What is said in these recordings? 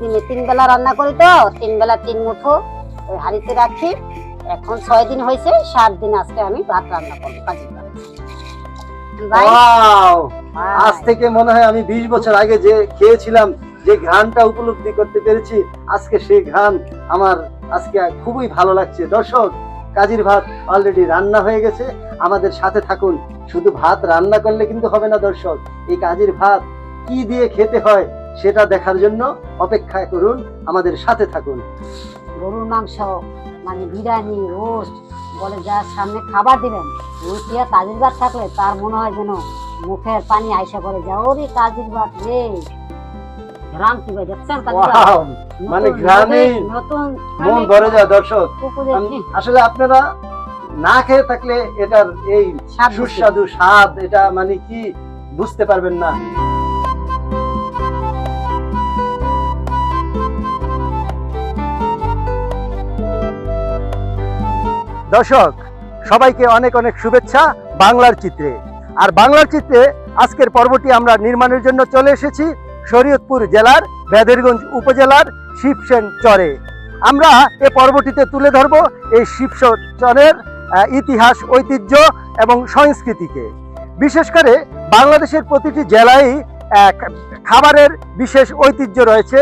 দিনে তিন বেলা রান্না করি তো তিন বেলা তিন মুঠো ওই হাঁড়িতে রাখি। এখন ছয় দিন হয়েছে সাত দিন আজকে আমি ভাত রান্না করব ভাই, আজ থেকে মনে হয় আমি বিশ বছর আগে যে খেয়েছিলাম যে ঘ্রাণটা উপলব্ধি করতে পেরেছি আজকে সেই ঘ্রাণ আমার আজকে খুবই ভালো লাগছে। দর্শক কাজীর ভাত অলরেডি রান্না হয়ে গেছে। আমাদের সাথে থাকুন। শুধু ভাত রান্না করলে কিন্তু হবে না দর্শক এই কাজীর ভাত কি দিয়ে খেতে হয় সেটা দেখার জন্য অপেক্ষা করুন আমাদের সাথে থাকুন। গরুর মাংস মানে বিরিয়ানি রোস্ট বলে যা সামনে খাবার দিবেন ওই টিয়া কাজের ভাত থাকলে তার মনে হয় যেন মুখের পানি আইসা করে যা ওরে কাজের ভাত রে। কি ভাই দেখছেন মানে নতুন মন ভরে যায় দর্শক। আসলে আপনারা না খেয়ে থাকলে এটার এই। সুস্বাদু স্বাদ এটা মানে কি বুঝতে পারবেন না। দর্শক, সবাইকে অনেক অনেক শুভেচ্ছা বাংলার চিত্রে। আর বাংলার চিত্রে আজকের পর্বটি আমরা নির্মাণের জন্য চলে এসেছি শরীয়তপুর জেলার বেদেরগঞ্জ উপজেলার শিবসেন চরে। আমরা এ পর্বটিতে তুলে ধরব এই শিবসেন চরের ইতিহাস, ঐতিহ্য এবং সংস্কৃতিকে। বিশেষ করে বাংলাদেশের প্রতিটি জেলায় খাবারের বিশেষ ঐতিহ্য রয়েছে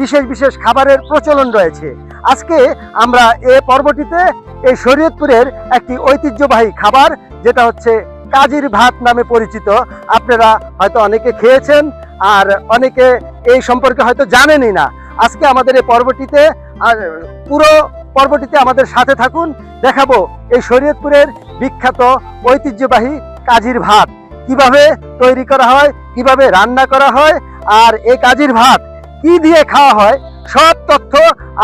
বিশেষ বিশেষ খাবারের প্রচলন রয়েছে। আজকে আমরা এ পর্বটিতে এই শরীয়তপুরের একটি ঐতিহ্যবাহী খাবার, যেটা হচ্ছে কাজির ভাত নামে পরিচিত। আপনারা হয়তো অনেকে খেয়েছেন, আর অনেকে এই সম্পর্কে হয়তো জানেনই না। আজকে আমাদের এই পর্বটিতে, আর পুরো পর্বটিতে আমাদের সাথে থাকুন, দেখাবো এই শরীয়তপুরের বিখ্যাত ঐতিহ্যবাহী কাজির ভাত। কীভাবে তৈরি করা হয়, কীভাবে রান্না করা হয়, আর এই কাজির ভাত কি দিয়ে খাওয়া হয়, সব তথ্য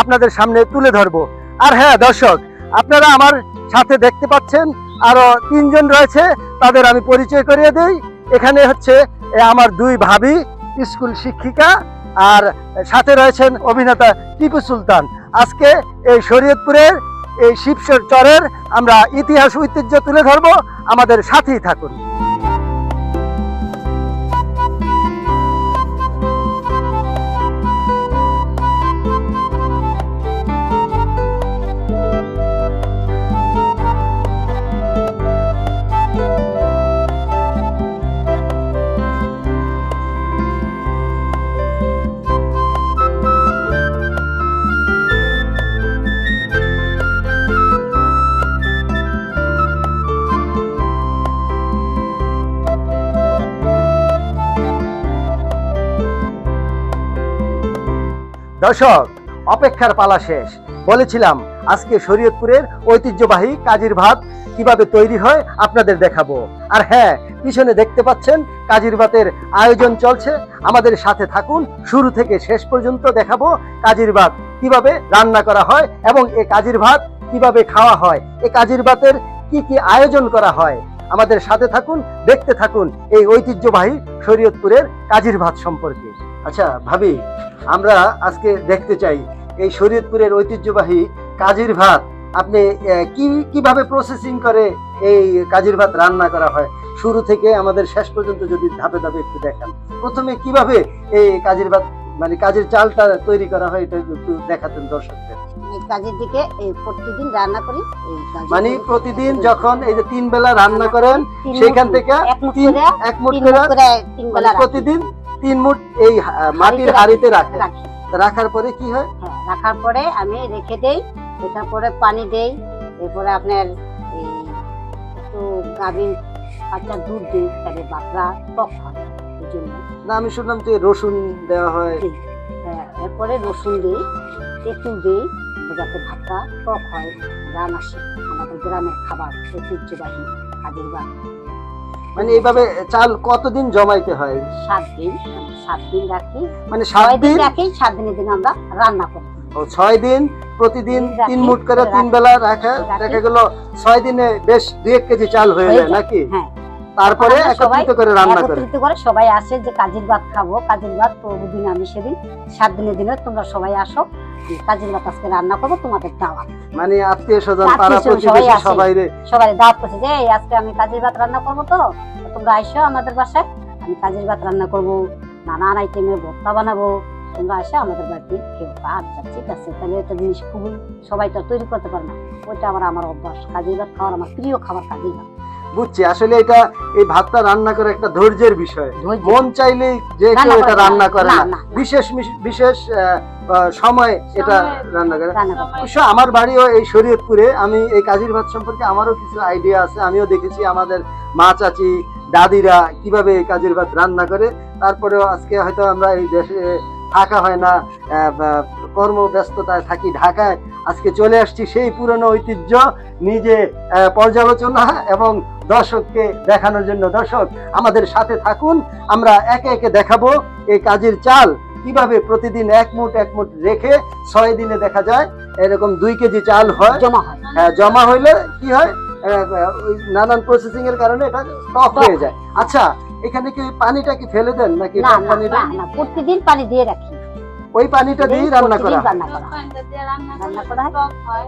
আপনাদের সামনে তুলে ধরবো। আর হ্যাঁ দর্শক, আপনারা আমার সাথে দেখতে পাচ্ছেন, আরও তিনজন রয়েছে, তাদের আমি পরিচয় করিয়ে দেই। এখানে হচ্ছে আমার দুই ভাবি, স্কুল শিক্ষিকা, আর সাথে রয়েছেন অভিনেতা টিপু সুলতান। আজকে এই শরীয়তপুরের এই শিবসর চরের আমরা ইতিহাস ঐতিহ্য তুলে ধরবো, আমাদের সাথেই থাকুন। দর্শক, অপেক্ষার পালা শেষ। বলেছিলাম, আজকে শরীয়তপুরের ঐতিহ্যবাহী কাজির ভাত কীভাবে তৈরি হয় আপনাদের দেখাবো। আর হ্যাঁ পিছনে দেখতে পাচ্ছেন, কাজির ভাতের আয়োজন চলছে। আমাদের সাথে থাকুন, শুরু থেকে শেষ পর্যন্ত দেখাবো কাজির ভাত কীভাবে রান্না করা হয় এবং এ কাজির ভাত কীভাবে খাওয়া হয়। এ কাজির ভাতের কি কি আয়োজন করা হয়? আমাদের সাথে থাকুন, দেখতে থাকুন এই ঐতিহ্যবাহী শরীয়তপুরের কাজির ভাত সম্পর্কে। আচ্ছা ভাবি আমরা আজকে দেখতে চাই এই শরীয়তপুরের ঐতিহ্যবাহী কাজির ভাত। আপনি কি কীভাবে প্রসেসিং করে এই কাজির ভাত রান্না করা হয়? শুরু থেকে আমাদের শেষ পর্যন্ত যদি ধাপে ধাপে একটু দেখান। প্রথমে কীভাবে এই কাজির ভাত মানে কাজের চালটা তৈরি করা হয় এটা একটু দেখাতেন দর্শকদের। কাজের দিকে প্রতিদিন রান্না করি মানে প্রতিদিন যখন এই যে তিন বেলা রান্না করেন সেখান থেকে এক মুঠ করে মানে বেলা প্রতিদিন তিন মুঠ এই মাটির হাঁড়িতে রাখে। রাখি। রাখার পরে কি হয়? হ্যাঁ রাখার পরে আমি রেখে দেই রেখার পরে পানি দেই এরপরে আপনার এই একটু গাভীর কাঁচা দুধ দিই তাহলে বাতরা টক হয় এই জন্য। না আমি শুনলাম যে রসুন দেওয়া হয়। হ্যাঁ, এরপরে রসুন দিই তেঁতুল দিই যাতে ভাতটা টক হয়। রান আসে আমাদের গ্রামের খাবার ঐতিহ্যবাহী কাজের ভাত মানে এইভাবে চাল কতদিন জমাইতে হয়? সাত দিন সাত দিন রাখি। মানে সাত দিন রাখি সাত দিনের দিন আমরা রান্না করি। ও ছয় দিন প্রতিদিন তিন মুট করে তিন বেলা রাখা। দেখা গেল ছয় দিনে বেশ দুই এক কেজি চাল হয়ে যায় যায়, নাকি? হ্যাঁ। তারপরে একত্রিত করে রান্না করে। একত্রিত করে সবাই আসে যে কাজের ভাত খাব কাজের ভাত প্রভুদিন আমি সেদিন সাত দিনের দিনে তোমরা সবাই আসো। কাজের ভাত আজকে রান্না করব তোমাদের দাওয়াত। মানে আত্মীয় স্বজন পাড়া প্রতিবেশী সবাই রে। সবাই দাওয়াত করছে যে আজকে আমি কাজের ভাত রান্না করব তো তোমরা আইসো আমাদের বাসায়। আমি কাজের ভাত রান্না করব নানান আইটেমের ভর্তা বানাবো। তোমরা আসে আমাদের বাড়িতে খেও আচ্ছা ঠিক আছে। তাহলে একটা জিনিস খুবই সবাই তো তৈরি করতে পারে না। ওইটা আবার আমার অভ্যাস। কাজের ভাত খাওয়ার আমার প্রিয় খাবার কাজের ভাত। বুঝছি আসলে এটা এই ভাতটা রান্না করা একটা ধৈর্যের বিষয়। মন চাইলেই যে কেউ এটা রান্না করে না। বিশেষ বিশেষ সময় এটা রান্না করে। অবশ্য আমার বাড়িও এই শরীয়তপুরে। আমি এই কাজীর ভাত সম্পর্কে আমারও কিছু আইডিয়া আছে। আমিও দেখেছি আমাদের মা চাচি দাদিরা কীভাবে এই কাজের ভাত রান্না করে। তারপরেও আজকে হয়তো আমরা এই দেশে থাকা হয় না কর্মব্যস্ততায় থাকি ঢাকায় আজকে চলে আসছি সেই পুরনো ঐতিহ্য নিজে পর্যালোচনা এবং দর্শককে দেখানোর জন্য। দর্শক আমাদের সাথে থাকুন আমরা একে একে দেখাবো এই কাজের চাল। কীভাবে প্রতিদিন এক মুঠ এক মুঠ রেখে ছয় দিনে দেখা যায় এরকম দুই কেজি চাল হয়। জমা হয়। হ্যাঁ, জমা হইলে কি হয়? নানান প্রসেসিং এর কারণে এটা টক হয়ে যায়। আচ্ছা এখানে কি পানিটা কি ফেলে দেন নাকি পানিটা? প্রতিদিন পানি দিয়ে রাখি। ওই পানিটা দিয়েই রান্না করা। রান্না করা দিয়ে রান্না করা হয়?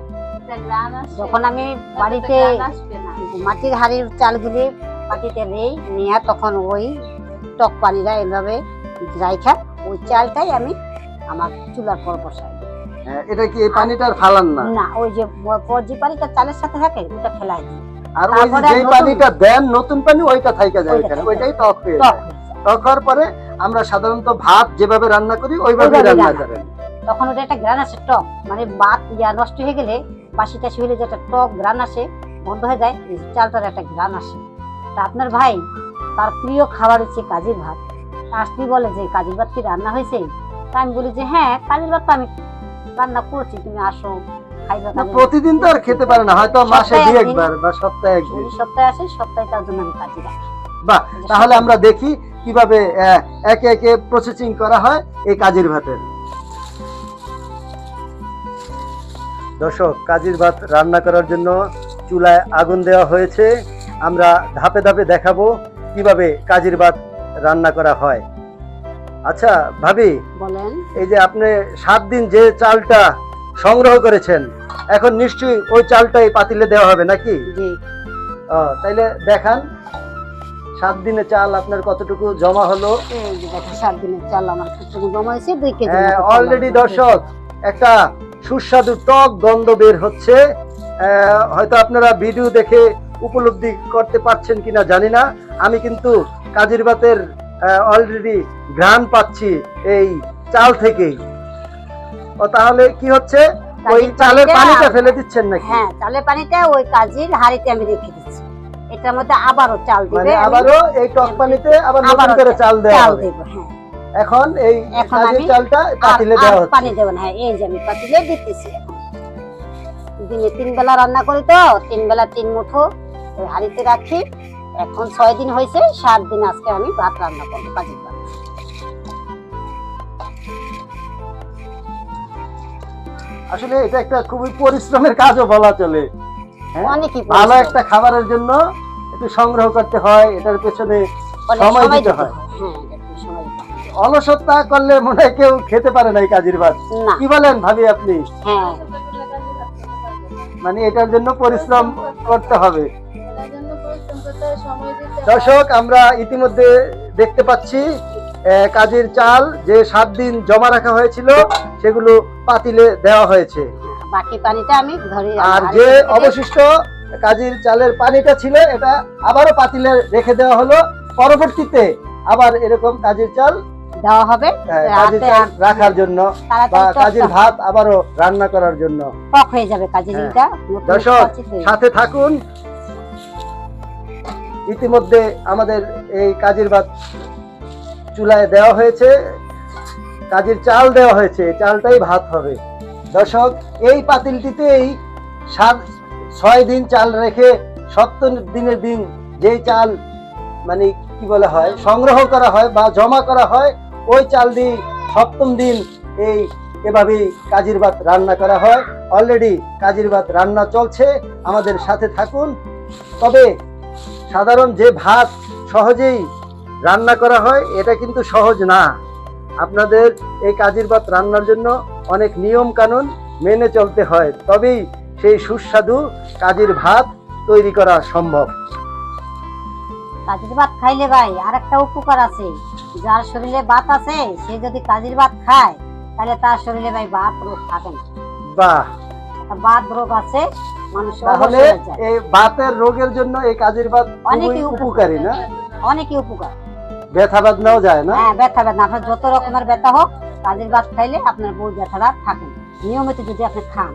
যখন আমি বাড়িতে। মাটির হাড়ির চালগুলি মাটিতে নেই নিয়ে তখন ওই টক পানিটা এভাবে রাইখা ওই চালটাই আমি আমার চুলার পর বসাই। হ্যাঁ, এটা কি এই পানিটার ফালান না? না ওই যে যে পানিটা চালের সাথে থাকে ওটা ফেলাই দিই। আর ওই যে পানিটা দেন নতুন পানি ওইটা থাইকা যায় এখানে। ওইটাই টক হয়ে টক হয়ে যায়। টক হওয়ার পরে আমরা সাধারণত ভাত যেভাবে রান্না করি ওইভাবে রান্না করেন তখন ওটা একটা গ্রান আসে টক। মানে বাত ইয়া নষ্ট হয়ে গেলে বাসি টাসি হলে যে একটা টক গ্রান আসে বন্ধ হয়ে যায় চালটার একটা গ্রান আসে। তা আপনার ভাই তার প্রিয় খাবার হচ্ছে কাজের ভাত। আসতেই বলে যে কাজের ভাত কি রান্না হয়েছে? তা আমি বলি যে হ্যাঁ কাজের ভাত তো আমি রান্না করছি তুমি আসো ভাত। প্রতিদিন তো আর খেতে পারে না হয়তো মাসে দুই একবার বা সপ্তাহে একদিন। সপ্তাহে আসে সপ্তাহে তার জন্য আমি কাজে রাখি। বাহ তাহলে আমরা দেখি কীভাবে একে একে প্রসেসিং করা হয় এই কাজের ভাতের দর্শক কাজের ভাত রান্না করার জন্য চুলায় আগুন দেওয়া হয়েছে। আমরা ধাপে ধাপে দেখাবো কীভাবে কাজের ভাত রান্না করা হয়। আচ্ছা ভাবি বলেন। এই যে আপনি সাত দিন যে চালটা সংগ্রহ করেছেন এখন নিশ্চয়ই ওই চালটাই পাতিলে দেওয়া হবে নাকি? জি। তাইলে দেখান। সাত দিনে চাল আপনার কতটুকু জমা হলো? সাত দিনের চাল আমার কিছু জমা হয়েছে? দুই কেজি অলরেডি দর্শক একটা সুস্বাদু টক গন্ধ বের হচ্ছে। হয়তো আপনারা ভিডিও দেখে উপলব্ধি করতে পারছেন কিনা জানি না। আমি কিন্তু কাজির ভাতের অলরেডি ঘ্রাণ পাচ্ছি এই চাল থেকেই ও তাহলে কি হচ্ছে? ওই চালের পানিটা- পানিটা ফেলে দিচ্ছেন নাকি? হ্যাঁ চালের পানিটা ওই কাজির হাড়িতে আমি রেখে দিচ্ছি। এটার মধ্যে আবারও চাল মানে দিবে আমি আবারও এই টক পানিতে আবার নতুন করে চাল দেওয়া চাল হবে। হ্যাঁ। এখন এই কাজের চালটা পাতিলে দেওয়া হচ্ছে। পানি দেবো না হ্যাঁ এই যে আমি পাতিলে দিতেছি। দিনে তিন বেলা রান্না করি তো তিন বেলা তিন মুঠো হাড়িতে রাখি। এখন ছয় দিন হয়েছে সাত দিন আজকে আমি ভাত রান্না করব কাজের ভাত। আসলে এটা একটা খুবই পরিশ্রমের কাজও বলা চলে। ভালো একটা খাবারের জন্য একটু সংগ্রহ করতে হয় এটার পেছনে সময় দিতে হয়। হয় হ্যাঁ সময় দিতে হয়। অলসতা করলে মনে হয় কেউ খেতে পারে না এই কাজের ভাত কি বলেন ভাবি আপনি হ্যাঁ। মানে এটার জন্য পরিশ্রম করতে হবে হয়, হয়। দর্শক আমরা ইতিমধ্যে দেখতে পাচ্ছি কাজের চাল যে সাত দিন জমা রাখা হয়েছিল সেগুলো পাতিলে দেওয়া হয়েছে বাকি পানিটা আমি ধরে আর যে অবশিষ্ট কাজের চালের পানিটা ছিল এটা আবারও পাতিলে রেখে দেওয়া হলো। পরবর্তীতে আবার এরকম কাজের চাল দেওয়া হবে কাজের চাল রাখার জন্য বা কাজের ভাত আবারও রান্না করার জন্য। টক হয়ে যাবে কাজের হ্যাঁ। নতুন দর্শক, সাথে থাকুন। ইতিমধ্যে আমাদের এই কাজের ভাত চুলায় দেওয়া হয়েছে। কাজের চাল দেওয়া হয়েছে চালটাই ভাত হবে। দর্শক, এই পাতিলটিতেই সাত, ছয় দিন চাল রেখে সপ্তম দিনের দিন যেই চাল মানে কি বলা হয়, সংগ্রহ করা হয় বা জমা করা হয়, ওই চাল দিয়ে সপ্তম দিন এই এভাবেই কাজির ভাত রান্না করা হয়। অলরেডি কাজির ভাত রান্না চলছে, আমাদের সাথে থাকুন। তবে সাধারণ যে ভাত সহজেই রান্না করা হয়, এটা কিন্তু সহজ না। আপনাদের এই কাজির ভাত রান্নার জন্য অনেক নিয়ম কানুন মেনে চলতে হয় তবেই সেই সুস্বাদু কাজির ভাত তৈরি করা সম্ভব। কাজের ভাত খাইলে ভাই আর একটা উপকার আছে। যার শরীরে বাত আছে সে যদি কাজির ভাত খায় তাহলে তার শরীরে ভাই বাত রোগ থাকে না। বাহ! বাত রোগ আছে মানুষ তাহলে এই বাতের রোগের জন্য এই কাজির ভাত অনেকই উপকারী। না? অনেকই উপকার। ব্যথা বাদনাও যায় না? হ্যাঁ ব্যথা ব্যথা আপনার যত রকমের ব্যথা হোক কাজির ভাত খাইলে আপনার বউ ব্যথাটা থাকে নিয়মিত যদি আপনি খান।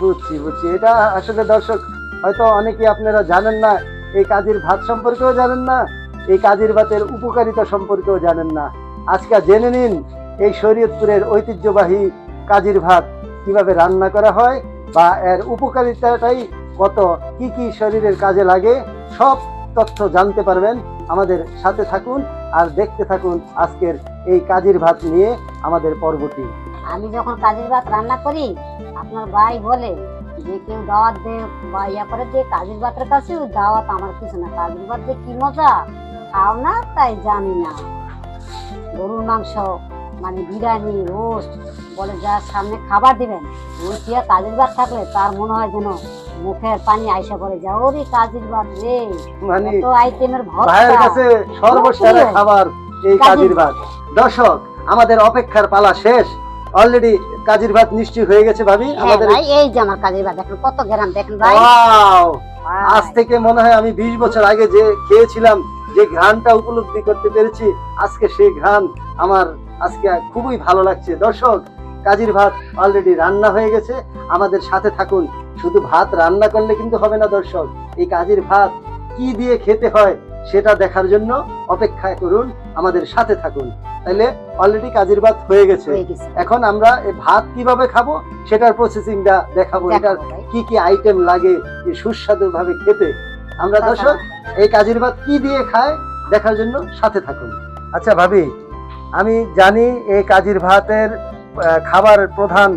বুঝছি বুঝছি। এটা আসলে দর্শক, হয়তো অনেকে আপনারা জানেন না, এই কাজির ভাত সম্পর্কেও জানেন না, এই কাজির ভাতের উপকারিতা সম্পর্কেও জানেন না। আজকে জেনে নিন, এই শরীয়তপুরের ঐতিহ্যবাহী কাজির ভাত কীভাবে রান্না করা হয় বা এর উপকারিতাটাই কত, কি কি শরীরের কাজে লাগে, সব তথ্য জানতে পারবেন। আমাদের সাথে থাকুন আর দেখতে থাকুন আজকের এই কাজের ভাত নিয়ে আমাদের পর্বটি আমি যখন কাজের ভাত রান্না করি, আপনার ভাই বলে যে কেউ দাওয়াত দে, বা ইয়া করে যে কাজের ভাতের কাছে দাওয়াত আমার কিছু না। কাজের ভাত যে কি মজা, খাও না, তাই জানি না। গরুর মাংস মানে বিরিয়ানি, রোস্ট, বলে যার সামনে খাবার দিবেন, ওই কাজির ভাত থাকলে তার মনে হয় যেন মুখের পানি আইসা পড়ে যা ওরে কাজির রে। মানে এত আইটেমের ভাইয়ের কাছে সর্বসেরা খাবার এই কাজির কাজির ভাত। দর্শক আমাদের অপেক্ষার পালা শেষ। অলরেডি কাজির ভাত নিশ্চয় হয়ে গেছে ভাবি। হ্যাঁ আমাদের ভাই এই যে আমার কাজির ভাত দেখেন কত গ্রাম দেখেন ভাই। আজ থেকে মনে হয় আমি বিশ বছর আগে যে খেয়েছিলাম যে ঘ্রাণটা উপলব্ধি করতে পেরেছি আজকে সেই ঘ্রাণ আমার আজকে খুবই ভালো লাগছে। দর্শক কাজির ভাত অলরেডি রান্না হয়ে গেছে। আমাদের সাথে থাকুন। শুধু ভাত রান্না করলে কিন্তু হবে না দর্শক। এই কাজির ভাত কি দিয়ে খেতে হয় সেটা দেখার জন্য অপেক্ষা করুন আমাদের সাথে থাকুন। তাহলে অলরেডি কাজির ভাত হয়ে গেছে। এখন আমরা এই ভাত কীভাবে খাব সেটার প্রসেসিংটা দেখাবো। এটার। কি কি আইটেম লাগে যে সুস্বাদু ভাবে খেতে। আমরা দর্শক এই কাজির ভাত কি দিয়ে খায় দেখার জন্য সাথে থাকুন। আচ্ছা ভাবি আমি জানি এই কাজির ভাতের খাবার প্রধান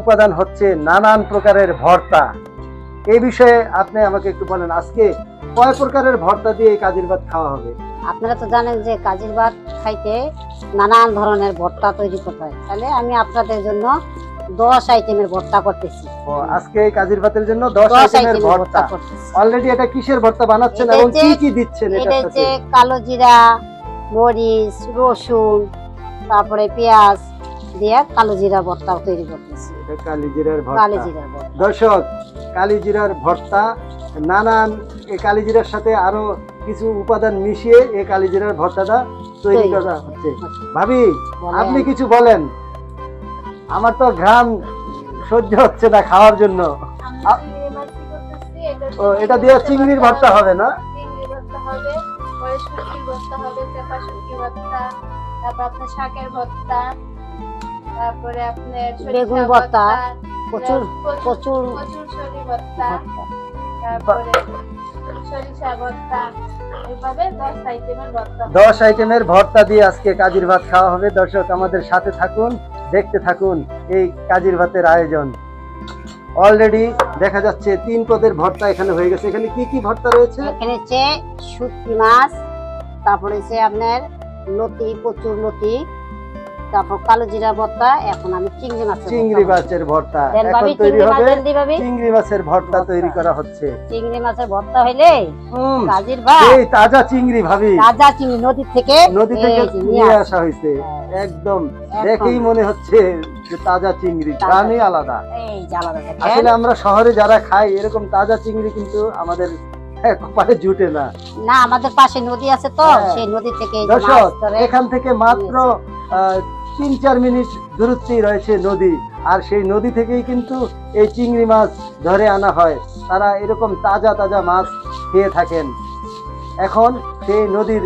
উপাদান হচ্ছে নানান প্রকারের ভর্তা। এই বিষয়ে আপনি আমাকে একটু বলেন আজকে কয় প্রকারের ভর্তা দিয়ে এই কাজির ভাত খাওয়া হবে? আপনারা তো জানেন যে কাজির ভাত খাইতে নানান ধরনের ভর্তা তৈরি করতে হয়। তাহলে আমি আপনাদের জন্য দশ আইটেমের ভর্তা করতেছি। আজকে এই কাজির ভাতের জন্য দশ আইটেমের ভর্তা। অলরেডি এটা কিসের ভর্তা বানাচ্ছেন এবং কি কি দিচ্ছেন এটা হচ্ছে কালো জিরা মরিচ রসুন তারপরে পেঁয়াজ দিয়ে কালো জিরা ভর্তা তৈরি করতেছি। কালিজিরার ভর্তা। দর্শক কালিজিরার ভর্তা নানান এই কালিজিরার সাথে আরও কিছু উপাদান মিশিয়ে এই কালিজিরার ভর্তাটা তৈরি করা হচ্ছে। ভাবি আপনি কিছু বলেন। আমার তো ঘ্রাণ সহ্য হচ্ছে না খাওয়ার জন্য। ও এটা দিয়ে চিংড়ির ভর্তা হবে না? চিংড়ি ভর্তা হবে ভর্তা হবে ভর্তা তারপর আপনার শাকের ভর্তা তারপরে আপনার বেগুন ভর্তা, প্রচুর প্রচুর প্রচুর সরি ভর্তা। তারপরে সরিষা ভর্তা দশ আইটেমের ভর্তা দশ আইটেমের ভর্তা দিয়ে আজকে কাজির ভাত খাওয়া হবে। দর্শক আমাদের সাথে থাকুন দেখতে থাকুন এই কাজির ভাতের আয়োজন। অলরেডি দেখা যাচ্ছে তিন পদের ভর্তা এখানে হয়ে গেছে। এখানে কি কি ভর্তা রয়েছে? এখানে হচ্ছে শুটকি মাছ তারপরে হচ্ছে আপনার লতি প্রচুর লতি তারপর কালো জিরা ভর্তা এখন আমি চিংড়ি মাছ চিংড়ি মাছের ভর্তা। এখন তৈরি হবে চিংড়ি মাছের ভর্তা। তৈরি করা হচ্ছে। চিংড়ি মাছের ভর্তা হইলে কাজির ভাত। এই তাজা চিংড়ি ভাবি। তাজা চিংড়ি নদী থেকে নদী থেকে নিয়ে আসা। হয়েছে একদম। দেখেই মনে হচ্ছে যে তাজা চিংড়ি। আলাদা। আসলে আমরা শহরে যারা খাই এরকম তাজা চিংড়ি কিন্তু আমাদের কপালে জুটে না। না আমাদের পাশে নদী আছে তো হ্যাঁ। সেই নদী থেকে এখান থেকে মাত্র আহ, তিন চার মিনিট দূরত্বেই রয়েছে নদী। আর সেই নদী থেকেই কিন্তু এই চিংড়ি মাছ ধরে আনা হয়। তারা এরকম তাজা তাজা মাছ খেয়ে থাকেন। এখন সেই নদীর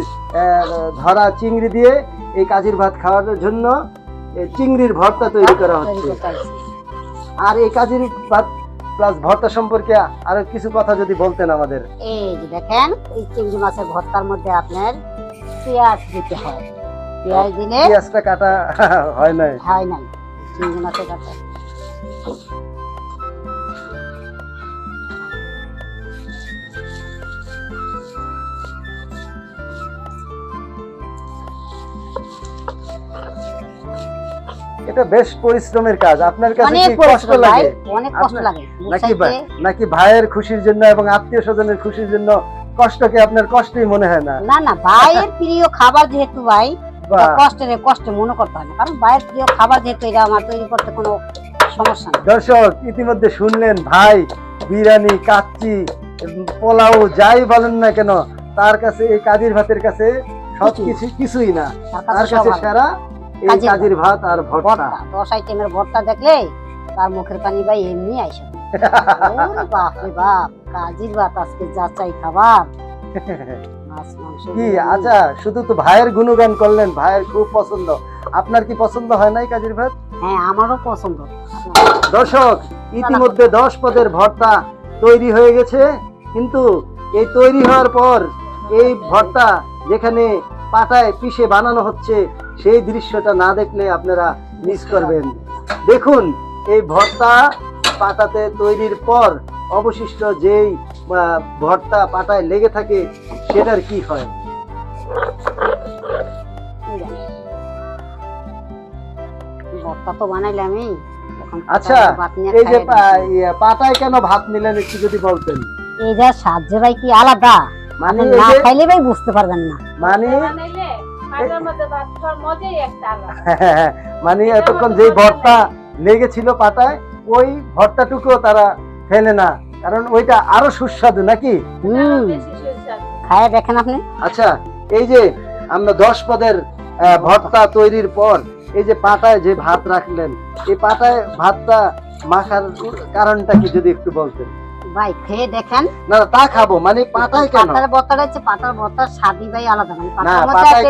ধরা চিংড়ি দিয়ে এই কাজির ভাত খাওয়ার জন্য এই চিংড়ির ভর্তা তৈরি করা হচ্ছে। আর এই কাজির ভাত প্লাস ভর্তা সম্পর্কে আরও কিছু কথা যদি বলতেন আমাদের। এই দেখেন এই চিংড়ি মাছের ভর্তার মধ্যে আপনার পেঁয়াজ দিতে হয়। পেঁয়াজ দিলে পেঁয়াজটা কাটা হয় নাই। হয় নাই। চিংড়ি মাছের কাটা। এটা বেশ পরিশ্রমের কাজ। আপনার কাছে অনেক কি কষ্ট লাগে? অনেক কষ্ট লাগে। নাকি ভাই- নাকি ভাইয়ের খুশির জন্য এবং আত্মীয় স্বজনের খুশির জন্য কষ্টকে আপনার কষ্টই মনে হয় না? না না ভাইয়ের প্রিয় খাবার যেহেতু ভাই কষ্টে রে কষ্টে মনে করতে হয় না। কারণ বাইরের প্রিয় খাবার যেহেতু এটা আমার তৈরি করতে কোনো সমস্যা নেই। দর্শক ইতিমধ্যে শুনলেন ভাই বিরিয়ানি কাচ্চি পোলাও যাই বলেন না কেন তার কাছে এই কাজির ভাতের কাছে সবকিছু কিছুই না। তার কাছে সেরা এই কাজির ভাত। আর ভর্তা। দশ আইটেমের ভর্তা দেখলে তার মুখের পানি ভাই এমনি আইসা। বাপ রে বাপ কাজির ভাত আজকে যাচাই খাবার। মাছ মাংস কি। আচ্ছা শুধু তো ভাইয়ের গুণগান করলেন ভাইয়ের খুব পছন্দ। আপনার কি পছন্দ হয় নাই কাজির ভাত হ্যাঁ আমারও পছন্দ। দর্শক ইতিমধ্যে দশ পদের ভর্তা তৈরি হয়ে গেছে কিন্তু এই তৈরি হওয়ার পর এই ভর্তা যেখানে পাটায় পিষে বানানো হচ্ছে সেই দৃশ্যটা না দেখলে আপনারা মিস করবেন। দেখুন এই ভর্তা পাটাতে তৈরির পর অবশিষ্ট যেই ভর্তা পাটায় লেগে থাকে সেটার কি হয়? ভর্তা তো বানাইলামই। আচ্ছা, এই যে। ইয়ে, পাটায় কেন ভাত নিলেন একটু যদি বলতেন? এই যা সাহায্য ভাই কি আলাদা? মানে না যে খাইলে ভাই বুঝতে পারবেন না। মানে বানাইলে মাঝে মধ্যে ভাত খাওয়ার মজাই একটা আলাদা। মানে এতক্ষণ যেই ভর্তা লেগেছিল পাতায় ওই ভর্তাটুকুও তারা ফেলে না। কারণ ওইটা আরও সুস্বাদু নাকি? হুম। আরও বেশি সুস্বাদু। খায় দেখেন আপনি। আচ্ছা এই যে আমরা দশ পদের ভর্তা তৈরির পর এই যে পাটায় যে ভাত রাখলেন এই পাটায় ভাতটা মাখার কারণটা কি যদি একটু বলতেন? ভাই খেয়ে দেখেন। না না, তা খাব মানে পাটায় কেন? পাতার ভর্তাটা হচ্ছে পাতার স্বাদই ভাই আলাদা মানে পাতার পাতায়?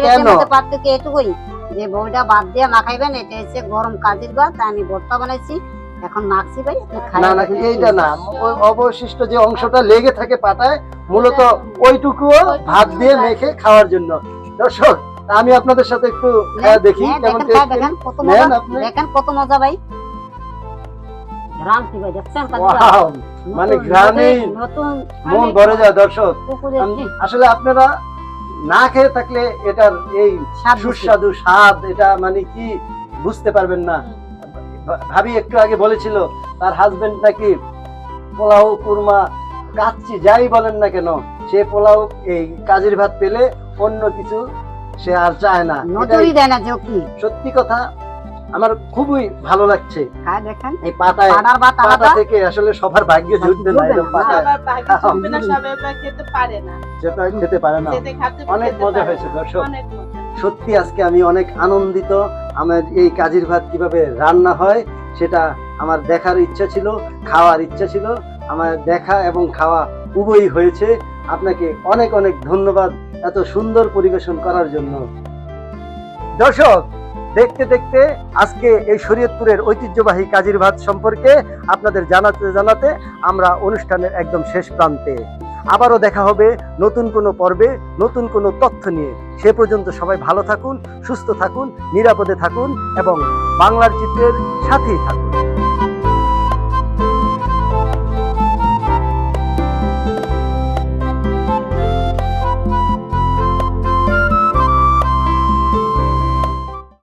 মধ্যে এটুকুই যে বইটা বাদ দিয়ে মাখাইবেন এটা হচ্ছে গরম কাজির ভাত তাই আমি ভর্তা বানাইছি। এখন মাখছি ভাই না না এইটা না। ওই অবশিষ্ট যে অংশটা লেগে থাকে পাটায় মূলত ওইটুকুও ভাত দিয়ে মেখে খাওয়ার জন্য। দর্শক আমি আপনাদের সাথে একটু দেখি হ্যাঁ, কেমন দেখেন কত মজা দেখেন কত মজা ভাই। দেখছেন মানে নতুন- নতুন মন ভরে যায় দর্শক। আসলে আপনারা না খেয়ে থাকলে এটার এই। সুস্বাদু স্বাদ এটা মানে কি বুঝতে পারবেন না। ভাবি একটু আগে বলেছিল তার হাজবেন্ড নাকি পোলাও কুরমা কাচ্ছি যাই বলেন না কেন সে পোলাও এই কাজের ভাত পেলে অন্য কিছু সে আর চায় না। নজরই দেয় না যে সত্যি কথা আমার খুবই ভালো লাগছে। এই পাতায় পাতা থেকে আসলে সবার ভাগ্য জুটবে না জুটবে এরকম না। আবার খেতে পারে না। সেটা খেতে পারে না। অনেক মজা হয়েছে, দর্শক। সত্যি আজকে আমি অনেক আনন্দিত। আমার এই কাজির ভাত কীভাবে রান্না হয়, সেটা আমার দেখার ইচ্ছা ছিল, খাওয়ার ইচ্ছা ছিল। আমার দেখা এবং খাওয়া উভয়ই হয়েছে। আপনাকে অনেক অনেক ধন্যবাদ এত সুন্দর পরিবেশন করার জন্য। দর্শক, দেখতে দেখতে আজকে এই শরীয়তপুরের ঐতিহ্যবাহী কাজির ভাত সম্পর্কে আপনাদের জানাতে জানাতে আমরা অনুষ্ঠানের একদম শেষ প্রান্তে আবারও দেখা হবে নতুন কোনো পর্বে, নতুন কোনো তথ্য নিয়ে। সে পর্যন্ত সবাই ভালো থাকুন, সুস্থ থাকুন, নিরাপদে থাকুন এবং বাংলার চিত্রের সাথেই থাকুন।